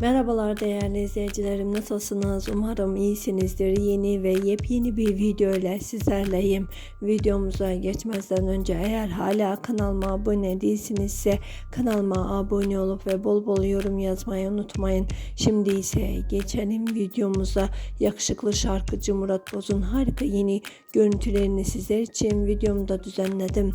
Merhabalar değerli izleyicilerim nasılsınız? Umarım iyisinizdir. Yeni ve yepyeni bir video ile sizlerleyim. Videomuza geçmezden önce eğer hala kanalıma abone değilsinizse kanalıma abone olup ve bol bol yorum yazmayı unutmayın. Şimdi ise geçelim videomuza. Yakışıklı şarkıcı Murat Boz'un harika yeni görüntülerini sizler için videomda düzenledim.